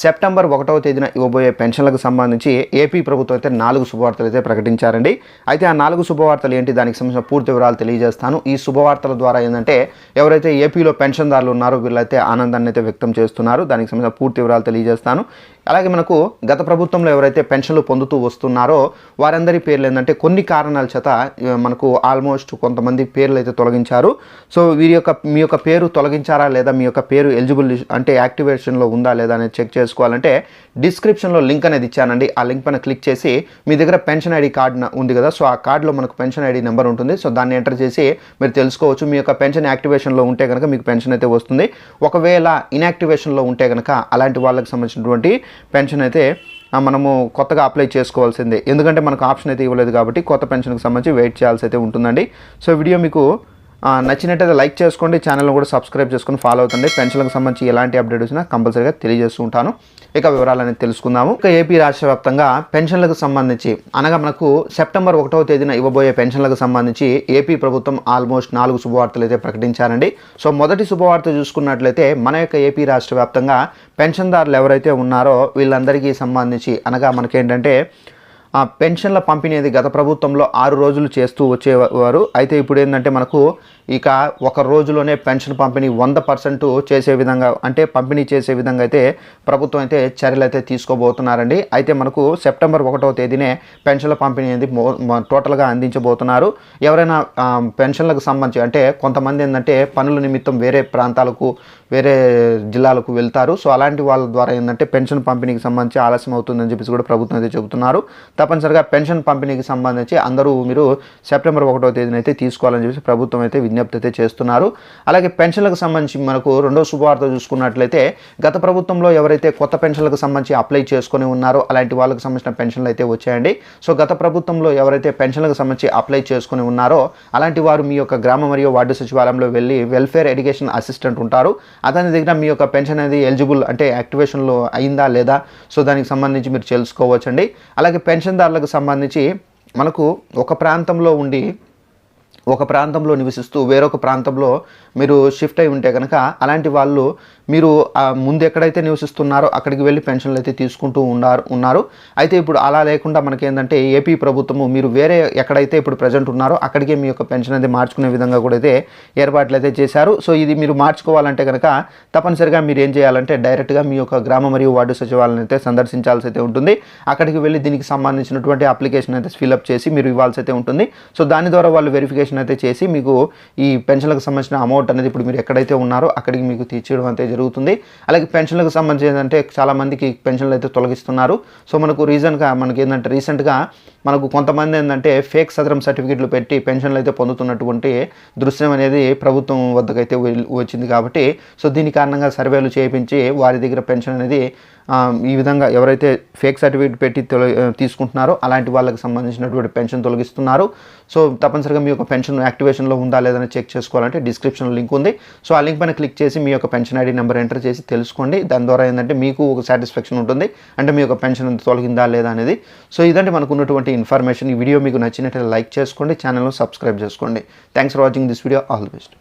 September ఒకటవ తేదీన ఇవ్వబోయే పెన్షన్లకు సంబంధించి ఏపీ ప్రభుత్వం అయితే నాలుగు శుభవార్తలు అయితే ప్రకటించారండి. అయితే ఆ నాలుగు శుభవార్తలు ఏంటి? దానికి సంబంధించిన పూర్తి వివరాలు తెలియజేస్తాను. ఈ శుభవార్తల ద్వారా ఏంటంటే ఎవరైతే ఏపీలో పెన్షన్దారులు ఉన్నారో వీళ్ళైతే ఆనందాన్ని అయితే వ్యక్తం చేస్తున్నారు. దానికి సంబంధించిన పూర్తి వివరాలు తెలియజేస్తాను. అలాగే మనకు గత ప్రభుత్వంలో ఎవరైతే పెన్షన్లు పొందుతూ వస్తున్నారో వారందరి పేర్లు ఏంటంటే కొన్ని కారణాల చేత మనకు ఆల్మోస్ట్ కొంతమంది పేర్లు అయితే తొలగించారు. సో వీరి యొక్క మీ యొక్క పేరు తొలగించారా? లేదా మీ యొక్క పేరు ఎలిజిబుల్ అంటే యాక్టివేషన్లో ఉందా లేదా అనేది చెక్ చేసుకోవాలంటే డిస్క్రిప్షన్లో లింక్ అనేది ఇచ్చానండి. ఆ లింక్ పైన క్లిక్ చేసి మీ దగ్గర పెన్షన్ ఐడి కార్డ్ ఉంది కదా సో ఆ కార్డులో మనకు పెన్షన్ ఐడి నెంబర్ ఉంటుంది. సో దాన్ని ఎంటర్ చేసి మీరు తెలుసుకోవచ్చు. మీ యొక్క పెన్షన్ యాక్టివేషన్లో ఉంటే కనుక మీకు పెన్షన్ అయితే వస్తుంది. ఒకవేళ ఇన్యాక్టివేషన్లో ఉంటే కనుక అలాంటి వాళ్ళకి సంబంధించినటువంటి పెన్షన్ అయితే మనము కొత్తగా అప్లై చేసుకోవాల్సిందే. ఎందుకంటే మనకు ఆప్షన్ అయితే ఇవ్వలేదు కాబట్టి కొత్త పెన్షన్కి సంబంధించి వెయిట్ చేయాల్సి అయితే ఉంటుందండి. సో వీడియో మీకు నచ్చినట్టయితే లైక్ చేసుకోండి ఛానల్ని కూడా సబ్స్క్రైబ్ చేసుకొని ఫాలో అవుతుంది పెన్షన్లకు సంబంధించి ఎలాంటి అప్డేట్ వచ్చినా కంపల్సరీగా తెలియజేస్తూ ఉంటాను. ఇక వివరాలని తెలుసుకుందాము. ఇక ఏపీ రాష్ట్ర వ్యాప్తంగా పెన్షన్లకు సంబంధించి అనగా మనకు సెప్టెంబర్ ఒకటవ తేదీన ఇవ్వబోయే పెన్షన్లకు సంబంధించి ఏపీ ప్రభుత్వం ఆల్మోస్ట్ నాలుగు శుభవార్తలు అయితే ప్రకటించారండి. సో మొదటి శుభవార్త చూసుకున్నట్లయితే మన యొక్క ఏపీ రాష్ట్ర వ్యాప్తంగా పెన్షన్దారులు ఎవరైతే ఉన్నారో వీళ్ళందరికీ సంబంధించి అనగా మనకేంటంటే ఆ పెన్షన్ల పంపిణీ గత ప్రభుత్వంలో ఆరు రోజులు చేస్తూ వచ్చేవారు. అయితే ఇప్పుడు ఏంటంటే మనకు ఇక ఒక రోజులోనే పెన్షన్ పంపిణీ వంద పర్సెంట్ చేసే విధంగా అంటే పంపిణీ చేసే విధంగా అయితే ప్రభుత్వం అయితే చర్యలు అయితే తీసుకోబోతున్నారండి. అయితే మనకు సెప్టెంబర్ ఒకటవ తేదీనే పెన్షన్ల పంపిణీ అనేది టోటల్గా అందించబోతున్నారు. ఎవరైనా పెన్షన్లకు సంబంధించి అంటే కొంతమంది ఏంటంటే పనుల నిమిత్తం వేరే ప్రాంతాలకు వేరే జిల్లాలకు వెళ్తారు. సో అలాంటి వాళ్ళ ద్వారా ఏంటంటే పెన్షన్ పంపిణీకి సంబంధించి ఆలస్యం అవుతుందని చెప్పేసి కూడా ప్రభుత్వం అయితే చెబుతున్నారు. తప్పనిసరిగా పెన్షన్ పంపిణీకి సంబంధించి అందరూ మీరు సెప్టెంబర్ ఒకటో తేదీన అయితే తీసుకోవాలని చెప్పేసి ప్రభుత్వం అయితే విజ్ఞప్తి అయితే చేస్తున్నారు. అలాగే పెన్షన్లకు సంబంధించి మనకు రెండో శుభవార్త చూసుకున్నట్లయితే గత ప్రభుత్వంలో ఎవరైతే కొత్త పెన్షన్లకు సంబంధించి అప్లై చేసుకొని ఉన్నారో అలాంటి వాళ్ళకి సంబంధించిన పెన్షన్లు అయితే వచ్చాయండి. సో గత ప్రభుత్వంలో ఎవరైతే పెన్షన్లకు సంబంధించి అప్లై చేసుకొని ఉన్నారో అలాంటి వారు మీ యొక్క గ్రామ మరియు వార్డు సచివాలయంలో వెళ్ళి వెల్ఫేర్ ఎడ్యుకేషన్ అసిస్టెంట్ ఉంటారు. అతని దగ్గర మీ యొక్క పెన్షన్ అనేది ఎలిజిబుల్ అంటే యాక్టివేషన్లో అయిందా లేదా? సో దానికి సంబంధించి మీరు తెలుసుకోవచ్చండి. అలాగే పెన్షన్దారులకు సంబంధించి మనకు ఒక ప్రాంతంలో ఉండి ఒక ప్రాంతంలో నివసిస్తూ వేరొక ప్రాంతంలో మీరు షిఫ్ట్ అయి ఉంటే కనుక అలాంటి వాళ్ళు మీరు ముందు ఎక్కడైతే నివసిస్తున్నారో అక్కడికి వెళ్ళి పెన్షన్లు అయితే తీసుకుంటూ ఉన్నారు ఉన్నారు. అయితే ఇప్పుడు అలా లేకుండా మనకేంటంటే ఏపీ ప్రభుత్వము మీరు వేరే ఎక్కడైతే ఇప్పుడు ప్రజెంట్ ఉన్నారో అక్కడికే మీ యొక్క పెన్షన్ అయితే మార్చుకునే విధంగా కూడా అయితే ఏర్పాట్లు అయితే చేశారు. సో ఇది మీరు మార్చుకోవాలంటే కనుక తప్పనిసరిగా మీరు ఏం చేయాలంటే డైరెక్ట్గా మీ యొక్క గ్రామ మరియు వార్డు సచివాలయం అయితే సందర్శించాల్సి అయితే ఉంటుంది. అక్కడికి వెళ్ళి దీనికి సంబంధించినటువంటి అప్లికేషన్ అయితే ఫిల్అప్ చేసి మీరు ఇవ్వాల్సి అయితే ఉంటుంది. సో దాని ద్వారా వాళ్ళు వెరిఫికేషన్ అయితే చేసి మీకు ఈ పెన్షన్లకు సంబంధించిన అమౌంట్ అనేది ఇప్పుడు మీరు ఎక్కడైతే ఉన్నారో అక్కడికి మీకు తీర్చేయడం అయితే జరుగుతుంది. అలాగే పెన్షన్లకు సంబంధించి ఏంటంటే చాలామందికి పెన్షన్లు అయితే తొలగిస్తున్నారు. సో మనకు రీజన్గా మనకి ఏంటంటే రీసెంట్గా మనకు కొంతమంది ఏంటంటే ఫేక్ సదరం సర్టిఫికెట్లు పెట్టి పెన్షన్లు అయితే పొందుతున్నటువంటి దృశ్యం అనేది ప్రభుత్వం వద్దకైతే వచ్చింది కాబట్టి సో దీని కారణంగా సర్వేలు చేయించి వారి దగ్గర పెన్షన్ అనేది ఈ విధంగా ఎవరైతే ఫేక్ సర్టిఫికేట్ పెట్టి తీసుకుంటున్నారో అలాంటి వాళ్ళకి సంబంధించినటువంటి పెన్షన్ తొలగిస్తున్నారు. సో తప్పనిసరిగా మీ యొక్క పెన్షన్ యాక్టివేషన్లో ఉందా లేదని చెక్ చేసుకోవాలంటే డిస్క్రిప్షన్ లింక్ ఉంది. సో ఆ లింక్ పైన క్లిక్ చేసి మీ యొక్క పెన్షన్ ఐడి నెంబర్ ఎంటర్ చేసి తెలుసుకోండి. దాని ద్వారా ఏంటంటే మీకు ఒక సాటిస్ఫాక్షన్ ఉంటుంది. అంటే మీ యొక్క పెన్షన్ తొలగిందా లేదా అనేది. సో ఇదంటే మనకు ఉన్నటువంటి ఇన్ఫర్మేషన్ ఈ వీడియో మీకు నచ్చినట్లయితే లైక్ చేసుకోండి ఛానల్ను సబ్స్క్రైబ్ చేసుకోండి. Thanks for watching this video all the best